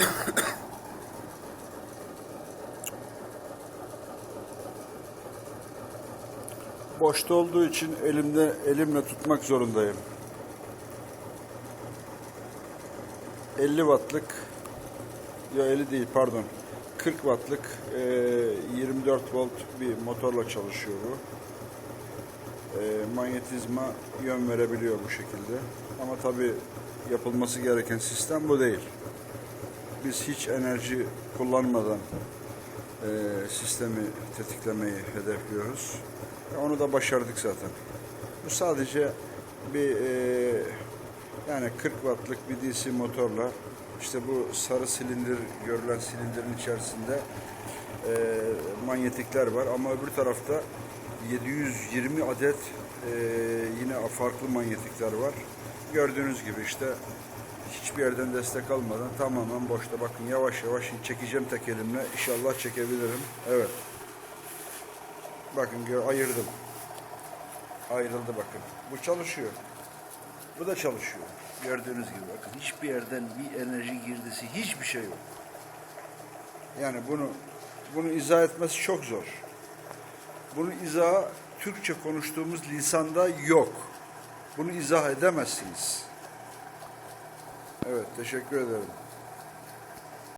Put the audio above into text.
Boşta olduğu için elimde elimle tutmak zorundayım. 50 wattlık ya 50 değil pardon 40 wattlık e, 24 volt bir motorla çalışıyor bu. E, manyetizma yön verebiliyor bu şekilde. Ama tabi yapılması gereken sistem bu değil. Biz hiç enerji kullanmadan e, sistemi tetiklemeyi hedefliyoruz. E, Onu da başardık zaten. Bu sadece bir e, yani 40 wattlık bir DC motorla işte bu sarı silindir görülen silindirin içerisinde e, manyetikler var ama öbür tarafta 720 adet e, yine farklı manyetikler var. Gördüğünüz gibi işte hiçbir yerden destek almadan tamamen boşta. Bakın yavaş yavaş çekeceğim tek elimle. İnşallah çekebilirim. Evet. Bakın ayırdım. Ayrıldı bakın. Bu çalışıyor. Bu da çalışıyor. Gördüğünüz gibi bakın. Hiçbir yerden bir enerji girdisi hiçbir şey yok. Yani bunu bunu izah etmesi çok zor. Bunu izah Türkçe konuştuğumuz lisanda yok. Bunu izah edemezsiniz. Evet, teşekkür ederim.